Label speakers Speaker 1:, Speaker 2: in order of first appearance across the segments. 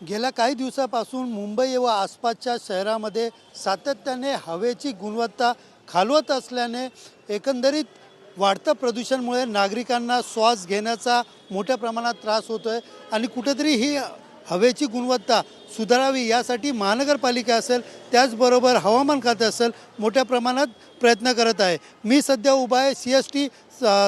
Speaker 1: गेल्या काही दिवसापासून मुंबई व आसपासच्या शहरामध्ये सातत्याने हवेची गुणवत्ता खालवत असल्याने एकंदरीत वाढतं प्रदूषणमुळे नागरिकांना श्वास घेण्याचा मोठ्या प्रमाणात त्रास होतो आहे आणि कुठेतरी ही हवेची गुणवत्ता सुधारावी यासाठी महानगरपालिका असेल त्याचबरोबर हवामान खाते असेल मोठ्या प्रमाणात प्रयत्न करत आहे. मी सध्या उभा आहे सी एस टी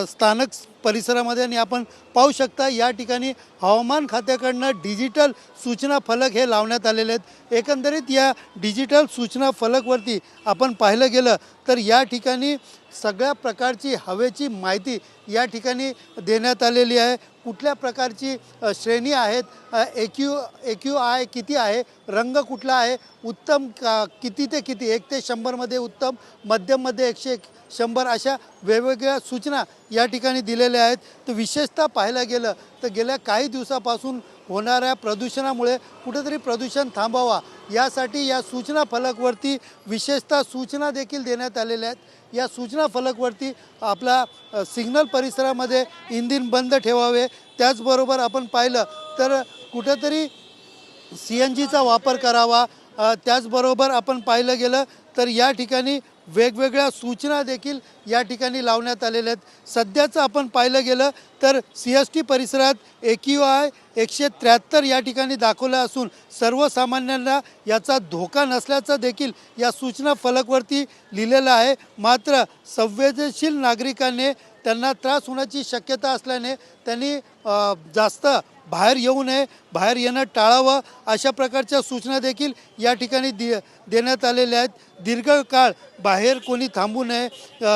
Speaker 1: स्थानक परिसरामध्ये आणि आपण पाहू शकता या ठिकाणी हवामान खात्याकडनं डिजिटल सूचना फलक हे लावण्यात आलेले आहेत. एकंदरीत या डिजिटल सूचना फलकवरती आपण पाहिलं गेलं तर या ठिकाणी सगळ्या प्रकारची हवेची माहिती या ठिकाणी देण्यात आलेली आहे. कुठल्या प्रकारची श्रेणी आहेत? एक्यू एक्यू आय किती किती आहे? रंग कुठला आहे? उत्तम का किती ते किती? एक ते शंभरमध्ये उत्तम मध्यममध्ये एकशे एक शंभर अशा वेगवेगळ्या सूचना या ठिकाणी दिलेल्या आहेत. तर विशेषतः पाहायला गेलं तर गेल्या काही दिवसापासून होणाऱ्या प्रदूषणामुळे कुठेतरी प्रदूषण थांबावा यासाठी या सूचना फलकवरती विशेषतः सूचना देखील देण्यात आलेल्या आहेत. या सूचना फलकवरती आपला सिग्नल परिसरामध्ये इंजिन बंद ठेवावे. त्याचबरोबर आपण पाहिलं तर कुठेतरी सी एन जीचा वापर करावा त्याचबरोबर आपण पाहिलं गेलं तर या ठिकाणी वेगवेगळ्या सूचना देखील या ठिकाणी लावण्यात आलेल्या आहेत. सध्याचं आपण पाहिलं गेलं तर सी एस टी परिसरात ए क्यू आय एकशे त्र्याहत्तर या ठिकाणी दाखवलं असून सर्वसामान्यांना याचा धोका नसल्याचं देखील या सूचना फलकवरती लिहिलेलं आहे. मात्र संवेदनशील नागरिकांनी त्यांना त्रास होण्याची शक्यता असल्याने त्यांनी जास्त बाहेर येऊ नये बाहेर येणं टाळावं अशा प्रकारच्या सूचना देखील या ठिकाणी दि देण्यात आलेल्या आहेत. दीर्घकाळ बाहेर कोणी थांबू नये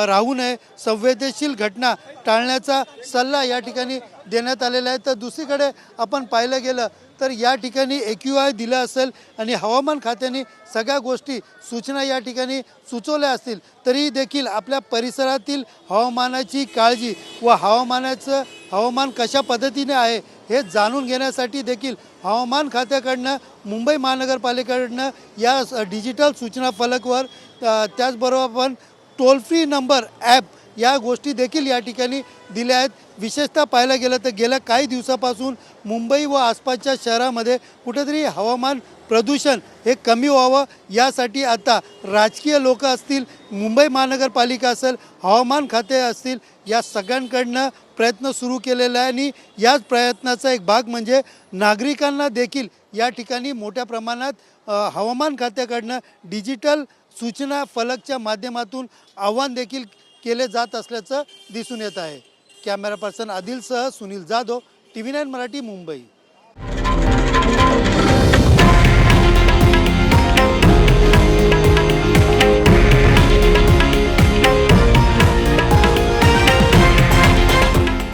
Speaker 1: राहू नये संवेदनशील घटना टाळण्याचा सल्ला या ठिकाणी देण्यात आलेला आहे. तर दुसरीकडे आपण पाहिलं गेलं तर या ठिकाणी एक्यू आय दिलं असेल आणि हवामान खात्याने सगळ्या गोष्टी सूचना या ठिकाणी सुचवल्या असतील तरी देखील आपल्या परिसरातील हवामानाची काळजी व हवामानाचं हवामान कशा पद्धतीने आहे हे जाणून घेण्यासाठी देखील हवामान खात्याकडनं मुंबई महानगरपालिकेकडनं या डिजिटल सूचना फलकवर त्याचबरोबर आपण टोल फ्री नंबर ॲप या गोष्टी देखील या ठिकाणी दिल्या आहेत. विशेषतः पाहायला गेलं तर गेल्या काही दिवसापासून मुंबई व आसपासच्या शहरामध्ये कुठेतरी हवामान प्रदूषण हे कमी व्हावं. यासाठी आता राजकीय लोक असतील मुंबई महानगरपालिका असेल हवामान खाते असतील या सगळ्यांकडनं प्रयत्न सुरू केलेला आहे. आणि याच प्रयत्नाचा एक भाग म्हणजे नागरिकांना देखील या ठिकाणी मोठ्या प्रमाणात हवामान खात्याकडनं डिजिटल सूचना फलकच्या माध्यमातून आव्हान देखील केले जात असल्याचं दिसून येत आहे. कॅमेरा पर्सन आदिलसह Sunil Jadhav T V nine Marathi Mumbai.